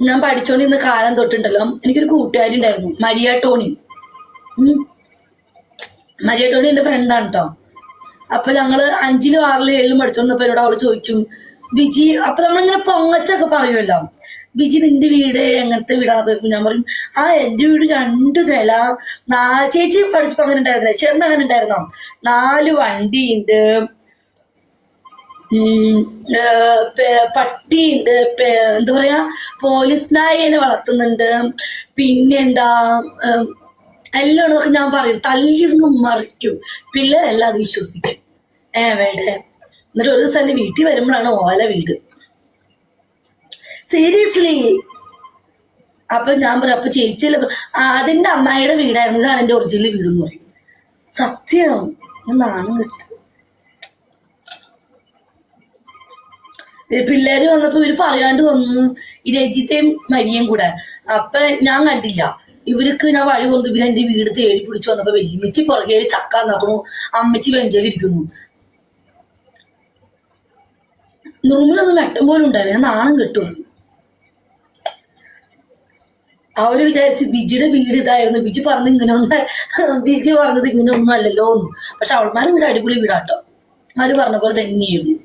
ഞാൻ പഠിച്ചോണ്ടിരുന്ന കാലം തൊട്ടുണ്ടല്ലോ. എനിക്കൊരു കൂട്ടുകാരി ഉണ്ടായിരുന്നു മരിയ ടോണി. മരിയ ടോണി എന്റെ ഫ്രണ്ടാണ് കേട്ടോ അപ്പൊ ഞങ്ങൾ അഞ്ചിലും ആറിലും ഏഴിലും പഠിച്ചോണ്ടപ്പോ എന്നോട് അവൾ ചോദിക്കും ബിജി അപ്പൊ നമ്മളിങ്ങനെ പൊങ്ങച്ചൊക്കെ പറയുമല്ലോ ബിജി നിന്റെ വീട് എങ്ങനത്തെ വീടാന്ന്? ചോദിക്കും ഞാൻ പറയും ആ എന്റെ വീട് രണ്ടു നില. നാ ചേച്ചി പഠിച്ചപ്പോ അങ്ങനെ ഉണ്ടായിരുന്നില്ല? ചേട്ടൻ അങ്ങനെ ഉണ്ടായിരുന്നോ? നാല് വണ്ടിയുണ്ട്. ഉം, ഏ, പെ- പട്ടിയുണ്ട് പെ- എന്താ പറയാ പോലീസ് നായനെ വളർത്തുന്നുണ്ട്. പിന്നെന്താ എല്ലാം ഉള്ളതൊക്കെ ഞാൻ പറയും. തല്ലിടുന്നു മറിക്കും. പിള്ളേരെല്ലാം അത് വിശ്വസിക്കും. ഏ വേണ്ടേ? എന്നിട്ട് ഒരു ദിവസം എന്റെ വീട്ടിൽ വരുമ്പോഴാണ് ഓല വീട്. സീരിയസ്ലി അപ്പൊ ഞാൻ പറയും അപ്പൊ ചേച്ചിയല്ലേ അതിന്റെ അമ്മായിയുടെ വീടായിരുന്നു. ഇതാണ് എന്റെ ഒറിജിനൽ വീട് എന്ന് പറയും. സത്യം? ഞാൻ നാണം കിട്ടും. പിള്ളേര് വന്നപ്പോ ഇവർ പറയാണ്ട് വന്നു ഈ രജിതയും മരിയും കൂടെ. അപ്പൊ ഞാൻ കണ്ടില്ല. ഇവർക്ക് ഞാൻ വഴി കൊണ്ട് ഇവർ എന്റെ വീട് തേടി പിടിച്ചു വന്നപ്പോ വലിയമ്മച്ചി പുറകെ ചക്ക നോക്കണു അമ്മച്ചി വെഞ്ചലിരിക്കുന്നു റൂമിലൊന്നും വെട്ടം പോലും ഉണ്ടായില്ല. ഞാൻ നാണം കിട്ടും. അവർ വിചാരിച്ച് ബിജിയുടെ വീട് ഇതായിരുന്നു. ബിജി പറഞ്ഞത് ഇങ്ങനെ ഒന്ന് ബിജി പറഞ്ഞത് ഇങ്ങനെ ഒന്നും അല്ലല്ലോ ഒന്നും പക്ഷെ അവൾമാരുടെ വീട് അടിപൊളി വീടാട്ടോ. അവർ പറഞ്ഞ പോലെ തന്നെയായിരുന്നു.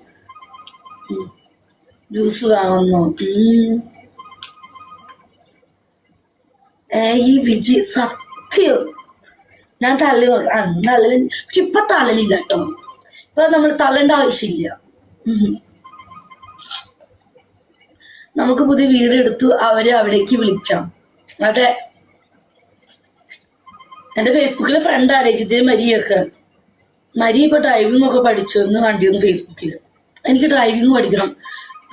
ജ്യൂസ് വാങ്ങുന്നു. ഈ വിജി സത്യം. ഞാൻ തള്ളി അന്ന് തള്ളൽ പക്ഷെ ഇപ്പൊ തള്ളലില്ല കേട്ടോ. ഇപ്പൊ നമ്മൾ തള്ളേണ്ട ആവശ്യമില്ല. നമുക്ക് പുതിയ വീട് എടുത്തു അവരെ അവിടേക്ക് വിളിക്കാം. അതെ. എന്റെ ഫേസ്ബുക്കിലെ ഫ്രണ്ട് ആരേച്ചിട്ട് മരിയൊക്കെ. മരി ഇപ്പൊ ഡ്രൈവിംഗ് ഒക്കെ പഠിച്ചു എന്ന് കണ്ടിരുന്നു ഫേസ്ബുക്കിൽ. എനിക്ക് ഡ്രൈവിംഗ് പഠിക്കണം.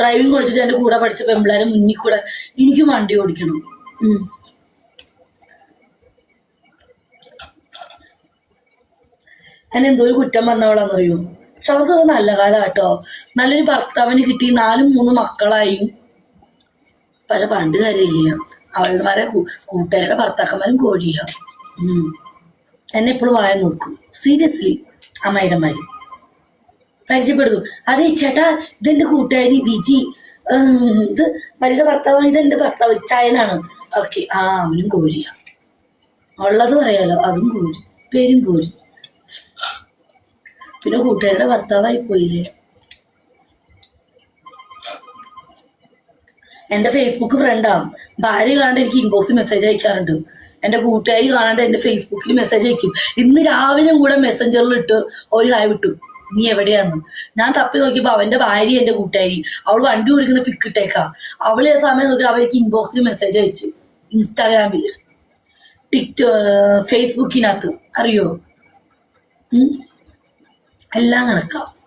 ഡ്രൈവിംഗ് പഠിച്ചിട്ട് എന്റെ കൂടെ പഠിച്ച പെമ്പിളാരെ മുന്നിൽ കൂടെ എനിക്ക് വണ്ടി ഓടിക്കണം. ഞാൻ എന്തോ ഒരു കുറ്റം പറഞ്ഞവളാന്നറിയോ? പക്ഷെ അവർക്ക് നല്ല കാലം കേട്ടോ നല്ലൊരു ഭർത്താവിന് കിട്ടി നാലും മൂന്നും മക്കളായും. പക്ഷെ പണ്ട് കാര്യമില്ല. അവന്മാരെ കൂട്ടുകാരുടെ ഭർത്താക്കന്മാരും കോഴിയാ. എന്നെ എപ്പോഴും വായ നോക്കും. സീരിയസ്ലി അമ്മായിരന്മാര് പരിചയപ്പെടുത്തും അതെ ചേട്ടാ ഇതെന്റെ കൂട്ടുകാരി വിജി ഇത് മരിയുടെ ഭർത്താവ് ഇതെന്റെ ഭർത്താവ് ചായനാണ് ഓക്കെ ആ അവനും കോരിയ. ഉള്ളത് പറയാലോ അതും കോഴി പേരും കോഴി പിന്നെ കൂട്ടുകാരുടെ ഭർത്താവായി പോയില്ലേ? എന്റെ ഫേസ്ബുക്ക് ഫ്രണ്ടാ ഭാര്യ കാണാണ്ട് എനിക്ക് ഇൻബോക്സ് മെസ്സേജ് അയക്കാറുണ്ട്. എന്റെ കൂട്ടുകാരി കാണാണ്ട് എന്റെ ഫേസ്ബുക്കിൽ മെസ്സേജ് അയക്കും. ഇന്ന് രാവിലെ കൂടെ മെസ്സഞ്ചറിൽ ഇട്ട് ഒരു ഹായ് വിട്ടു നീ എവിടെയാന്ന്? ഞാൻ തപ്പി നോക്കിയപ്പോ അവന്റെ ഭാര്യ എന്റെ കൂട്ടുകാരി. അവൾ വണ്ടി ഓടിക്കുന്ന പിക്ക് ഇട്ടേക്കാ. അവൾ ആ സമയം നോക്കി അവർക്ക് ഇൻബോക്സിൽ മെസ്സേജ് അയച്ചു. ഇൻസ്റ്റാഗ്രാമിൽ ടിക്ടോ ഫേസ്ബുക്കിനകത്ത് അറിയോ? എല്ലാം കണക്കാം.